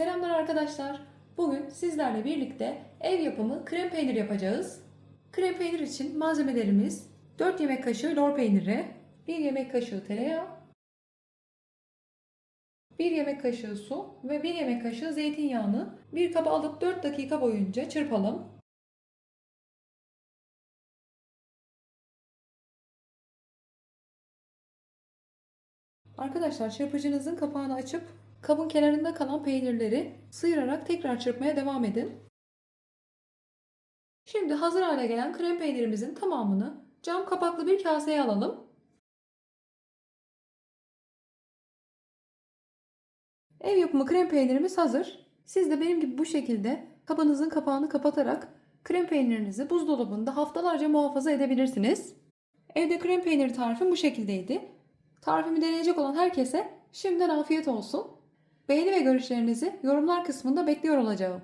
Selamlar arkadaşlar. Bugün sizlerle birlikte ev yapımı krem peynir yapacağız. Krem peynir için malzemelerimiz 4 yemek kaşığı lor peyniri, 1 yemek kaşığı tereyağı, 1 yemek kaşığı su ve 1 yemek kaşığı zeytinyağını bir kaba alıp 4 dakika boyunca çırpalım. Arkadaşlar çırpıcınızın kapağını açıp kabın kenarında kalan peynirleri sıyırarak tekrar çırpmaya devam edin. Şimdi hazır hale gelen krem peynirimizin tamamını cam kapaklı bir kaseye alalım. Ev yapımı krem peynirimiz hazır. Siz de benim gibi bu şekilde kabınızın kapağını kapatarak krem peynirinizi buzdolabında haftalarca muhafaza edebilirsiniz. Evde krem peyniri tarifim bu şekildeydi. Tarifimi deneyecek olan herkese şimdiden afiyet olsun. Beğeni ve görüşlerinizi yorumlar kısmında bekliyor olacağım.